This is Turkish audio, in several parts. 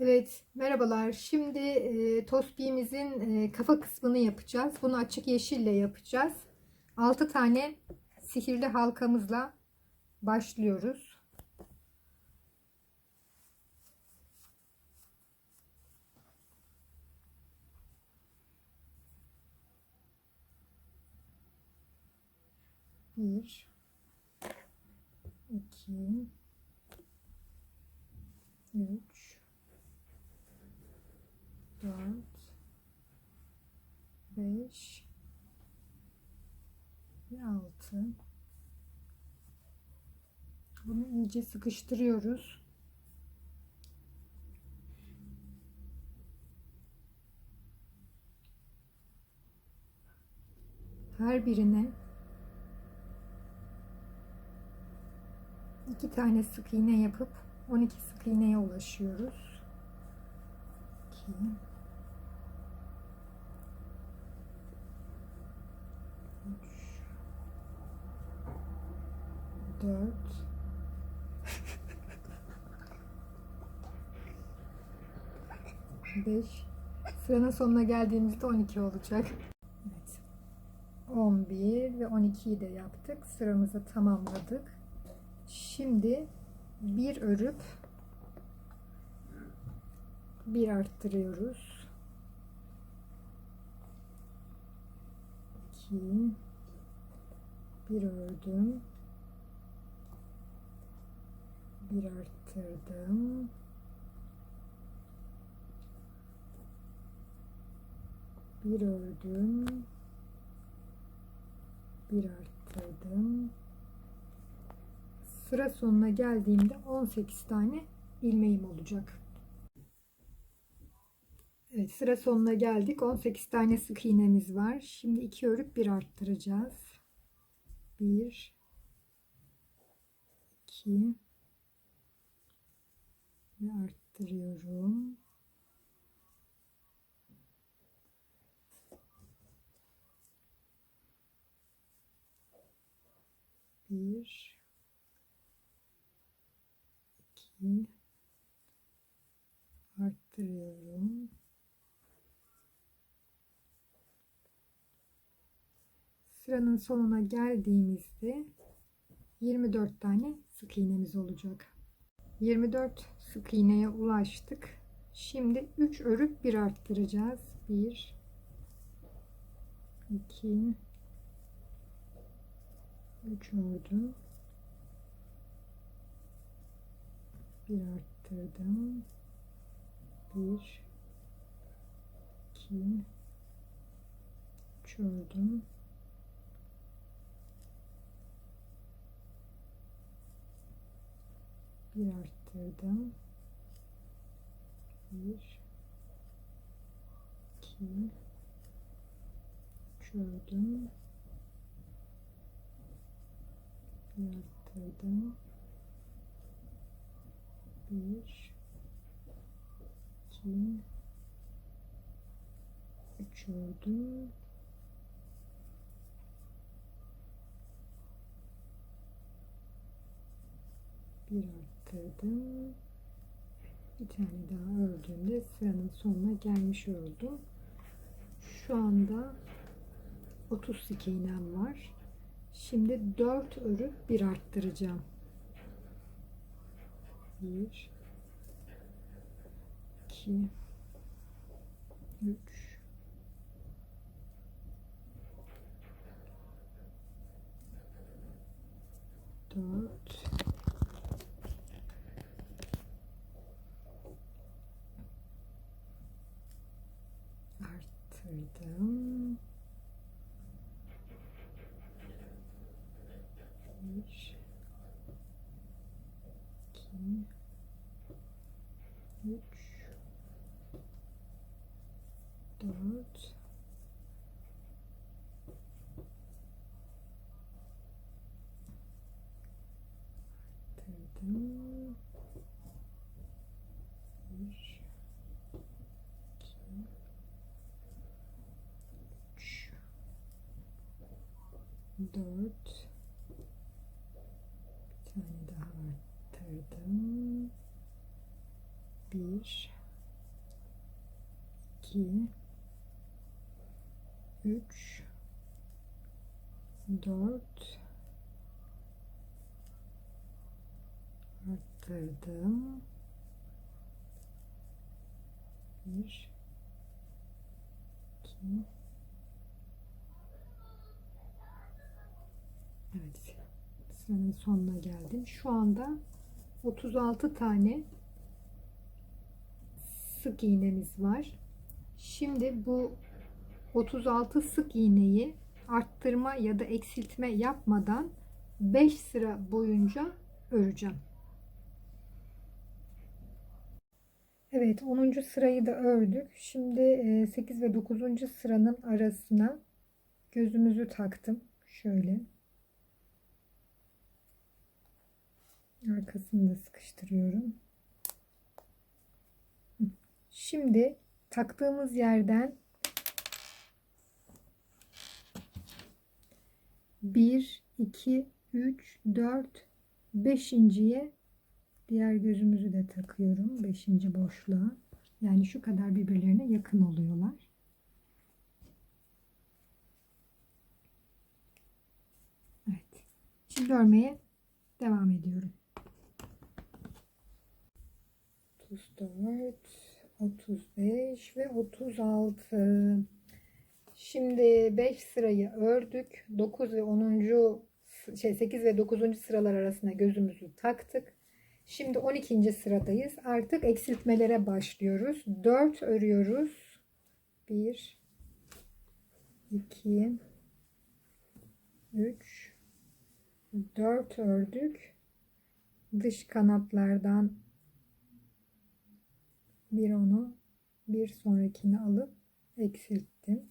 Evet, merhabalar. Şimdi e, tospimizin e, kafa kısmını yapacağız. Bunu açık yeşille yapacağız. 6 tane sihirli halkamızla başlıyoruz. Bir, iki, üç, dört, beş ve altı. Bunu iyice sıkıştırıyoruz. Her birine iki tane sık iğne yapıp 12 sık iğneye ulaşıyoruz. 2 3 4 5 Sıranın sonuna geldiğimizde 12 olacak. Evet. 11 ve 12'yi de yaptık. Sıramızı tamamladık. Şimdi bir örüp bir arttırıyoruz. 2 bir ördüm. Bir arttırdım. Bir ördüm. Bir arttırdım. Sıra sonuna geldiğimde 18 tane ilmeğim olacak. Evet sıra sonuna geldik. 18 tane sık iğnemiz var. Şimdi iki örüp bir arttıracağız. 1 2 ve arttırıyorum. Bir, iki, arttırıyorum. Sıranın sonuna geldiğimizde 24 tane sık iğnemiz olacak. 24 sık iğneye ulaştık. Şimdi 3 örüp bir arttıracağız. 1 2 3 ördüm. Bir arttırdım. 1 2 3 ördüm. bir arttırdım. Bir, iki, üç ördüm. Bir arttırdım. Bir, iki, ördüm. Bir arttırdım. Bir tane daha ördüğümde sıranın sonuna gelmiş oldum. Şu anda 30 sık iğnem var. Şimdi 4 örüp bir arttıracağım. 1 2 3 4 arttırdım. Bir, iki, üç, dört, arttırdım. Bir, iki, üç, dört, bir tane daha arttırdım. Bir, 2 3 4 arttırdım. 1 2 Evet. Sıranın sonuna geldim. Şu anda 36 tane sık iğnemiz var. Şimdi bu 36 sık iğneyi arttırma ya da eksiltme yapmadan 5 sıra boyunca öreceğim. Evet 10. sırayı da ördük. Şimdi 8 ve 9. sıranın arasına gözümüzü taktım. Şöyle. Arkasını da sıkıştırıyorum. Şimdi taktığımız yerden bir, iki, üç, dört, beşinciye diğer gözümüzü de takıyorum. Beşinci boşluğa. Yani şu kadar birbirlerine yakın oluyorlar. Evet. Şimdi örmeye devam ediyorum. 34, 35 ve 36. Şimdi 5 sırayı ördük. 9 ve 10. şey 8 ve 9. sıralar arasına gözümüzü taktık. Şimdi 12. sıradayız. Artık eksiltmelere başlıyoruz. 4 örüyoruz. 1 2 3 4 ördük. Dış kanatlardan bir onu bir sonrakini alıp eksilttim.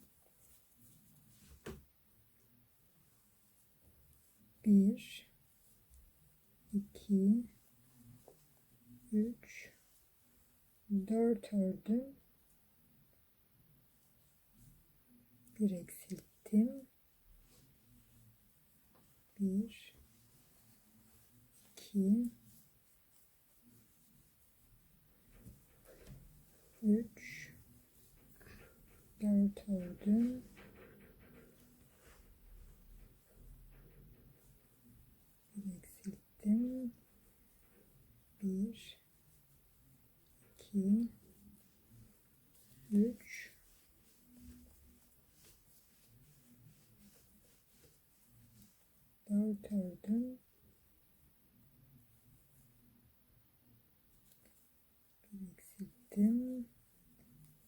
Bir, iki, üç, dört ördüm. Bir eksilttim. Bir, iki, 3 4 ördüm. Bir eksilttim. 1 2 3 4 ördüm. Bir eksilttim.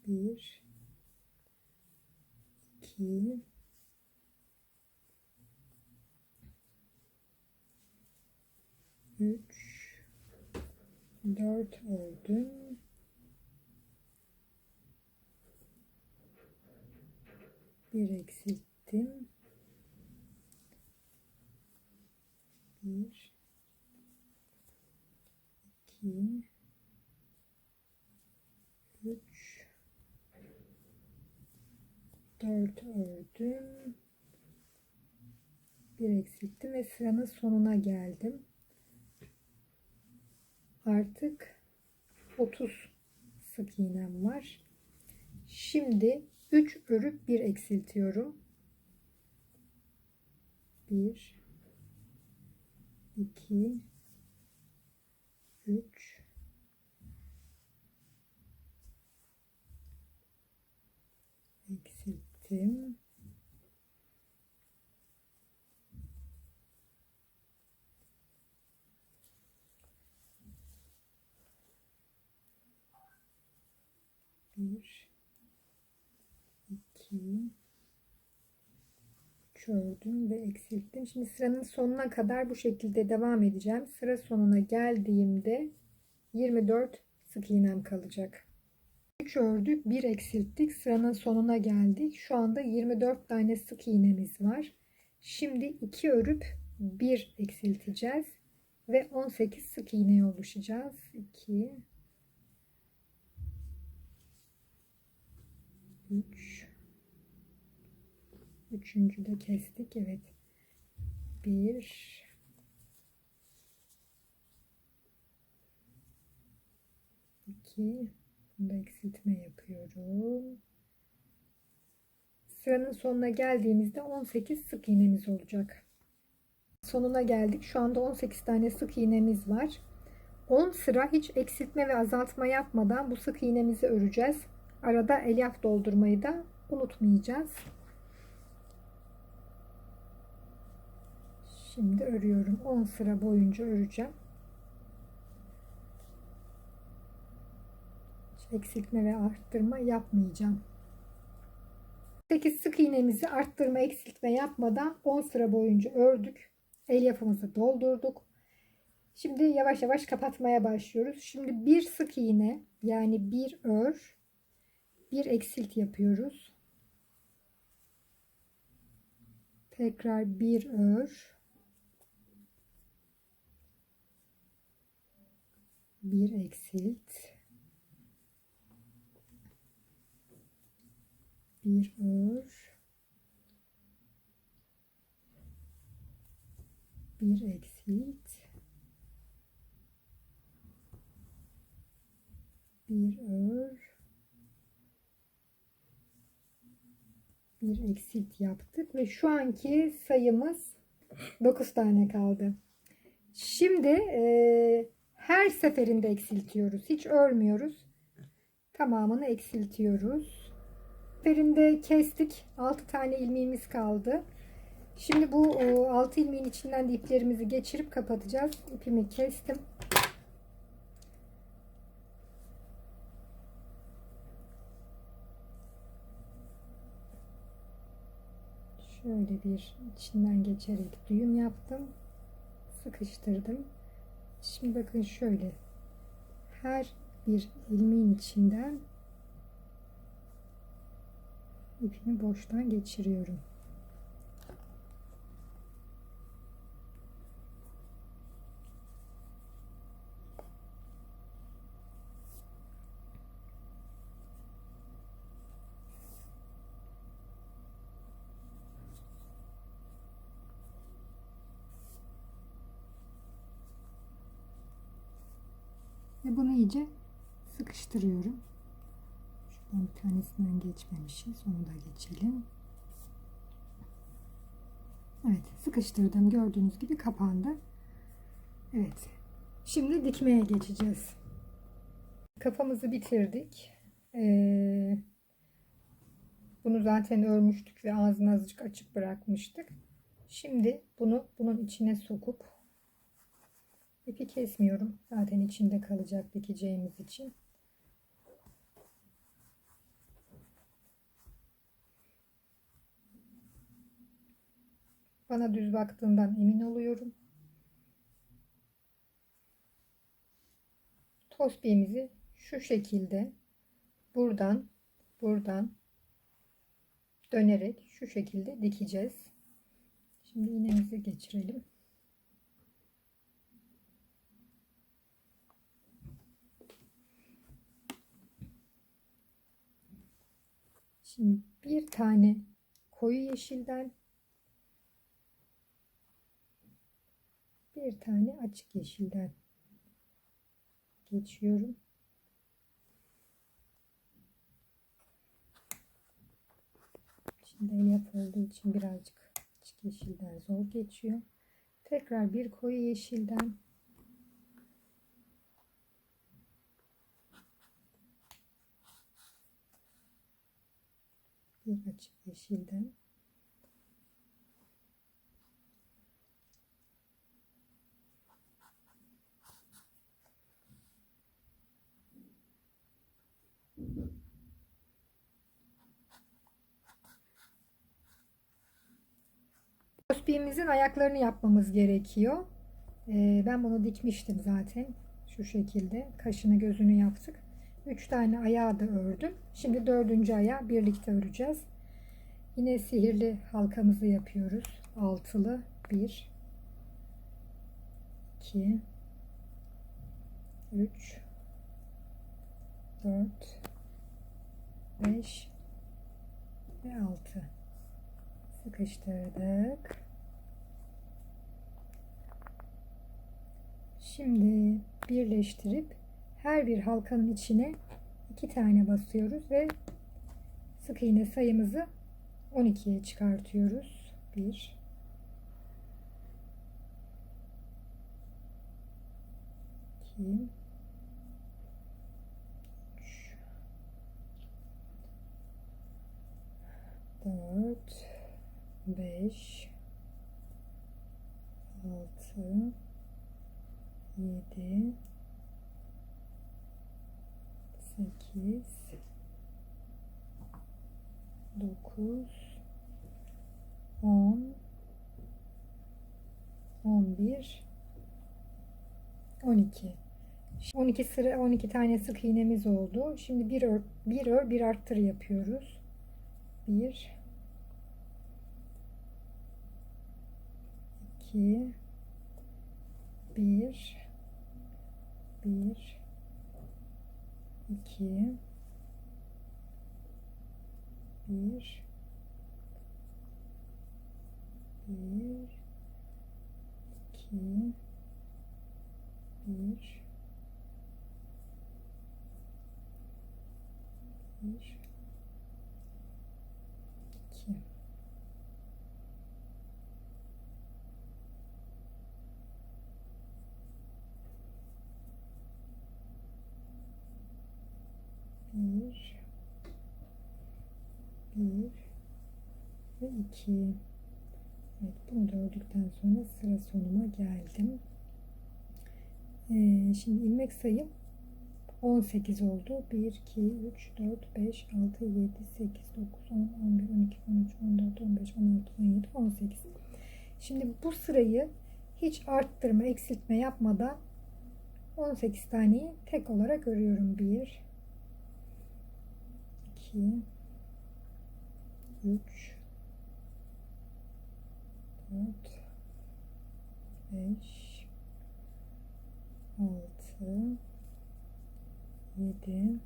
1 2 3 4 ördüm. Bir eksilttim. Bir, iki, üç, 4 ördüm. Bir eksilttim ve sıranın sonuna geldim. Artık 30 sık iğnem var. Şimdi 3 örüp bir eksiltiyorum. 1 2 3 eksilttim. Bir, iki, üç ve eksilttim. Şimdi sıranın sonuna kadar bu şekilde devam edeceğim. Sıra sonuna geldiğimde 24 sık iğnem kalacak. 3 ördük, 1 eksilttik. Sıranın sonuna geldik. Şu anda 24 tane sık iğnemiz var. Şimdi 2 örüp 1 eksilteceğiz ve 18 sık iğneye oluşacağız. 2 3 Üçüncü de kestik. Evet. 1 2 Bunda eksiltme yapıyorum. Sıranın sonuna geldiğimizde 18 sık iğnemiz olacak. Sonuna geldik. Şu anda 18 tane sık iğnemiz var. 10 sıra hiç eksiltme ve azaltma yapmadan bu sık iğnemizi öreceğiz. Arada elyaf doldurmayı da unutmayacağız. Şimdi örüyorum. 10 sıra boyunca öreceğim. Eksiltme ve arttırma yapmayacağım. 8 sık iğnemizi arttırma eksiltme yapmadan 10 sıra boyunca ördük. Elyafımızı doldurduk. Şimdi yavaş yavaş kapatmaya başlıyoruz. Şimdi bir sık iğne yani bir ör, bir eksilt yapıyoruz. Tekrar bir ör. Bir eksilt. Bir ör. Bir eksilt. Bir ör. Bir eksilt yaptık ve şu anki sayımız 9 tane kaldı. Şimdi e, her seferinde eksiltiyoruz. Hiç örmüyoruz. Tamamını eksiltiyoruz. Seferinde kestik. 6 tane ilmeğimiz kaldı. Şimdi bu 6 ilmeğin içinden de iplerimizi geçirip kapatacağız. İpimi kestim. Şöyle bir içinden geçerek düğüm yaptım. Sıkıştırdım. Şimdi bakın şöyle. Her bir ilmeğin içinden ipimi boştan geçiriyorum. Ve bunu iyice sıkıştırıyorum. Tanesinden geçmemişiz. Onu da geçelim. Evet sıkıştırdım. Gördüğünüz gibi kapandı. Evet. Şimdi dikmeye geçeceğiz. Kafamızı bitirdik. Ee, bunu zaten örmüştük ve ağzını azıcık açık bırakmıştık. Şimdi bunu bunun içine sokup ipi kesmiyorum. Zaten içinde kalacak dikeceğimiz için. Bana düz baktığından emin oluyorum. Tospiğimizi şu şekilde buradan buradan dönerek şu şekilde dikeceğiz. Şimdi iğnemizi geçirelim. Şimdi bir tane koyu yeşilden bir tane açık yeşilden geçiyorum. Şimdi elyaf olduğu için birazcık açık yeşilden zor geçiyor. Tekrar bir koyu yeşilden bir açık yeşilden Tospiğimizin ayaklarını yapmamız gerekiyor. Ee, ben bunu dikmiştim zaten. Şu şekilde. Kaşını gözünü yaptık. 3 tane ayağı da ördüm. Şimdi dördüncü ayağı birlikte öreceğiz. Yine sihirli halkamızı yapıyoruz. Altılı 1 2 3 4 5 ve 6 sıkıştırdık. Şimdi birleştirip her bir halkanın içine iki tane basıyoruz ve sık iğne sayımızı 12'ye çıkartıyoruz. 1 2 3 4 5 6 7 8 9 10 11 12 12 sıra 12 tane sık iğnemiz oldu. Şimdi bir ör bir ör bir arttır yapıyoruz. 1 2 1 1 2 1 1 2 1 1 2 Evet bunu da ördükten sonra sıra sonuma geldim. Ee, şimdi ilmek sayım 18 oldu. 1, 2, 3, 4, 5, 6, 7, 8, 9, 10, 11, 12, 13, 14, 15, 16, 17, 18. Şimdi bu sırayı hiç arttırma, eksiltme yapmadan 18 taneyi tek olarak örüyorum. 1, 2, 3, 4 5 6 7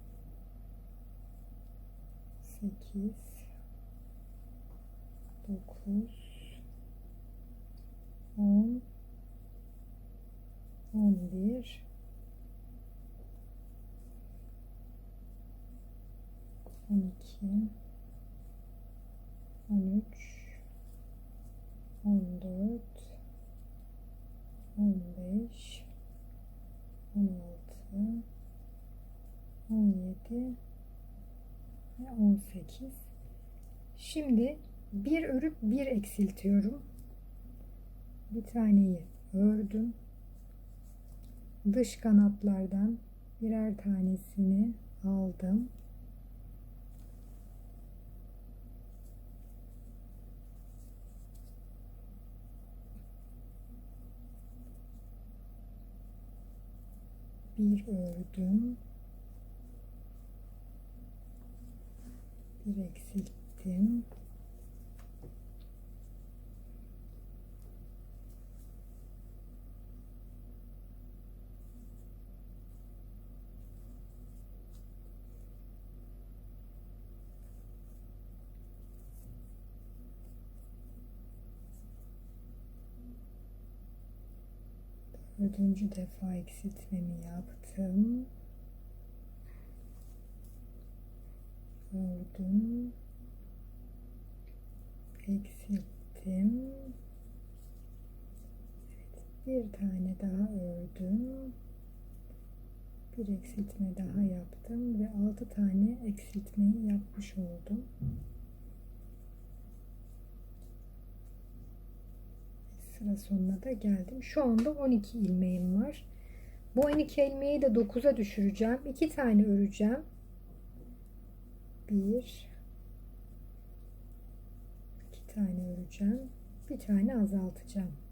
8 9 10 11 12 13 14 15 16 17 ve 18 şimdi bir örüp bir eksiltiyorum. Bir taneyi ördüm. Dış kanatlardan birer tanesini aldım. Bir ördüm bir eksilttim Dördüncü defa eksiltmemi yaptım. Ördüm. Eksilttim. Evet, bir tane daha ördüm. Bir eksiltme daha yaptım ve altı tane eksiltmeyi yapmış oldum. sıra sonuna da geldim. Şu anda 12 ilmeğim var. Bu 12 ilmeği de 9'a düşüreceğim. 2 tane öreceğim. 1 2 tane öreceğim. Bir tane azaltacağım.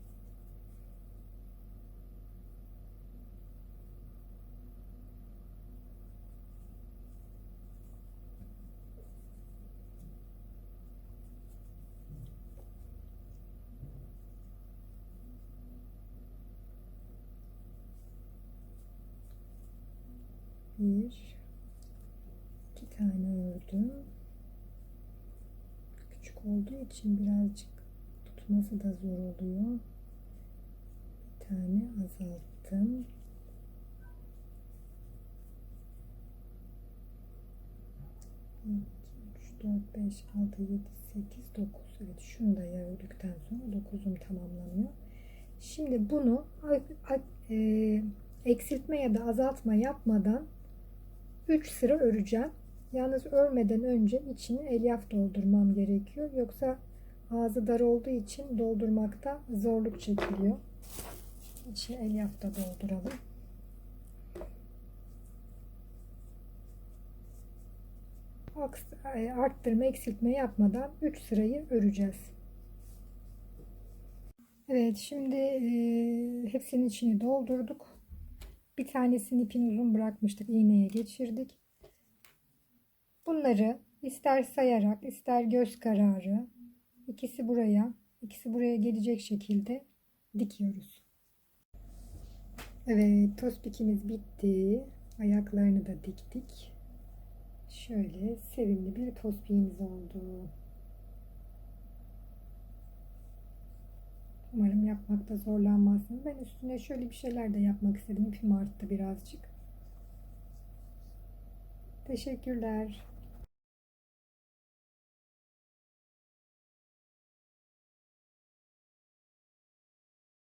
Bir iki tane ördüm küçük olduğu için birazcık tutması da zor oluyor bir tane azalttım iki, üç, 4, 5, 6, 7, 8, 9. Evet şunu da ördükten sonra 9'um tamamlanıyor. Şimdi bunu e, eksiltme ya da azaltma yapmadan 3 sıra öreceğim. Yalnız örmeden önce içini elyaf doldurmam gerekiyor. Yoksa ağzı dar olduğu için doldurmakta zorluk çekiliyor. İçini elyaf da dolduralım. E, arttırma eksiltme yapmadan 3 sırayı öreceğiz. Evet şimdi e, hepsinin içini doldurduk. Bir tanesini ipin uzun bırakmıştık. iğneye geçirdik. Bunları ister sayarak ister göz kararı ikisi buraya ikisi buraya gelecek şekilde dikiyoruz. Evet tospikimiz bitti. Ayaklarını da diktik. Şöyle sevimli bir tospiğimiz oldu. Umarım yapmakta zorlanmazsınız. Ben üstüne şöyle bir şeyler de yapmak istedim. İpim arttı birazcık. Teşekkürler.